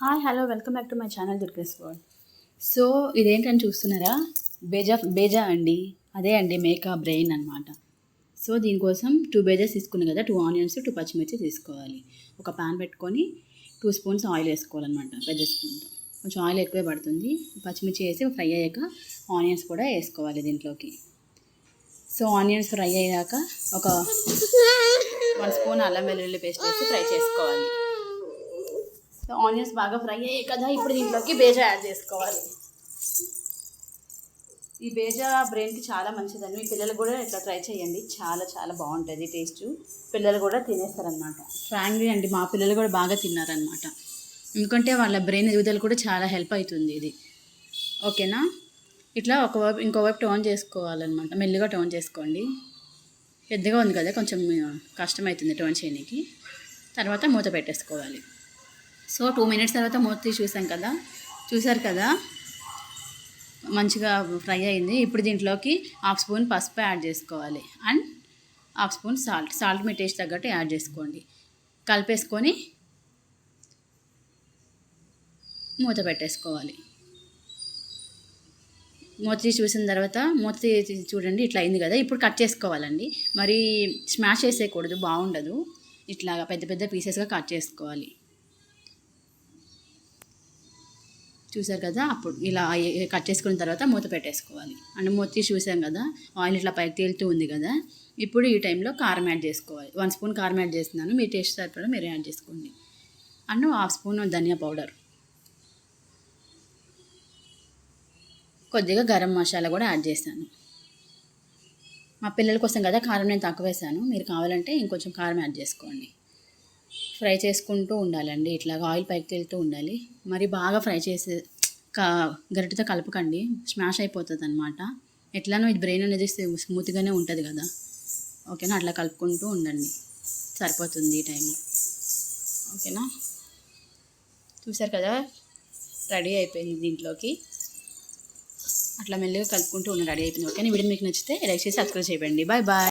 Hi hello welcome back to my channel Durga's world so ఇదేంటని చూస్తున్నారా? బేజా బేజా అండి. అదే అండి మేకా బ్రెయిన్ అనమాట సో దీనికోసం టూ బేజెస్ తీసుకున్నాం కదా టూ ఆనియన్స్ టూ పచ్చిమిర్చి తీసుకోవాలి. ఒక పాన్ పెట్టుకొని టూ స్పూన్స్ ఆయిల్ వేసుకోవాలన్నమాట పెద్ద స్పూన్తో కొంచెం ఆయిల్ ఎక్కువే పడుతుంది. పచ్చిమిర్చి వేసి ఫ్రై అయ్యాక ఆనియన్స్ కూడా వేసుకోవాలి దీంట్లోకి. సో ఆనియన్స్ ఫ్రై అయ్యాక ఒక వన్ స్పూన్ అల్లం వెల్లుల్లి పేస్ట్ వేసి ఫ్రై చేసుకోవాలి. సో ఆనియన్స్ బాగా ఫ్రై అయ్యాయి. కదా ఇప్పుడు దీంట్లోకి బేజా యాడ్ చేసుకోవాలి. ఈ బేజా బ్రెయిన్కి చాలా మంచిదండి. మీ పిల్లలు కూడా ఇట్లా ట్రై చేయండి. చాలా చాలా బాగుంటుంది టేస్ట్ పిల్లలు కూడా తినేస్తారనమాట ఫ్రాంక్లీ అండి మా పిల్లలు కూడా బాగా తిన్నారనమాట ఎందుకంటే వాళ్ళ బ్రెయిన్ ఎదుగుదల కూడా చాలా హెల్ప్ అవుతుంది ఇది. ఓకేనా ఇట్లా ఒకవైపు ఇంకోవైపు టర్న్ చేసుకోవాలన్నమాట. మెల్లిగా టర్న్ చేసుకోండి. పెద్దగా ఉంది కదా కొంచెం కష్టమవుతుంది టర్న్ చేయడానికి తర్వాత మూత పెట్టేసుకోవాలి. సో టూ మినిట్స్ తర్వాత మూత తీసి చూసాం కదా. చూసారు కదా? మంచిగా ఫ్రై అయింది. ఇప్పుడు దీంట్లోకి హాఫ్ స్పూన్ పసుపు యాడ్ చేసుకోవాలి. And half spoon salt. Salt me taste తగ్గట్టు యాడ్ చేసుకోండి. కలిపేసుకొని మూత పెట్టేసుకోవాలి. మూత తీసి చూసిన తర్వాత మూత చూడండి ఇట్లా అయింది కదా. ఇప్పుడు కట్ చేసుకోవాలండి. మరి స్మాష్ చేసేయకూడదు బాగుండదు. ఇట్లాగా పెద్ద పెద్ద పీసెస్గా కట్ చేసుకోవాలి. చూసారు కదా అప్పుడు ఇలా కట్ చేసుకున్న తర్వాత మూత పెట్టేసుకోవాలి. అండ్ మూత తీసి చూసాం కదా ఆయిల్ ఇట్లా పైకి తేలుతూ ఉంది కదా ఇప్పుడు ఈ టైంలో కారం యాడ్ చేసుకోవాలి. వన్ స్పూన్ కారం యాడ్ చేస్తున్నాను మీ టేస్ట్ సరిపడా మీరు యాడ్ చేసుకోండి. అండ్ హాఫ్ స్పూన్ ధనియా పౌడర్ కొద్దిగా గరం మసాలా కూడా యాడ్ చేశాను. మా పిల్లల కోసం కదా కారం నేను తక్కువ వేసాను మీరు కావాలంటే ఇంకొంచెం కారం యాడ్ చేసుకోండి. ఫ్రై చేసుకుంటూ ఉండాలండి. ఇట్లాగా ఆయిల్ పైకి వెళ్తూ ఉండాలి. మరి బాగా ఫ్రై చేసే గరిటతో కలపకండి. స్మాష్ అయిపోతుంది అనమాట ఎట్లానో ఇది బ్రెయిన్ అనేది స్మూత్గానే ఉంటుంది కదా. ఓకేనా? అట్లా కలుపుకుంటూ ఉండండి. సరిపోతుంది ఈ టైంలో. ఓకేనా? చూసారు కదా? రెడీ అయిపోయింది దీంట్లోకి. అట్లా మెల్లిగా కలుపుకుంటూ ఉన్న రెడీ అయిపోయింది. ఓకే వీడియో మీకు నచ్చితే లైక్ చేసి సబ్స్క్రైబ్ చేయండి. Bye bye.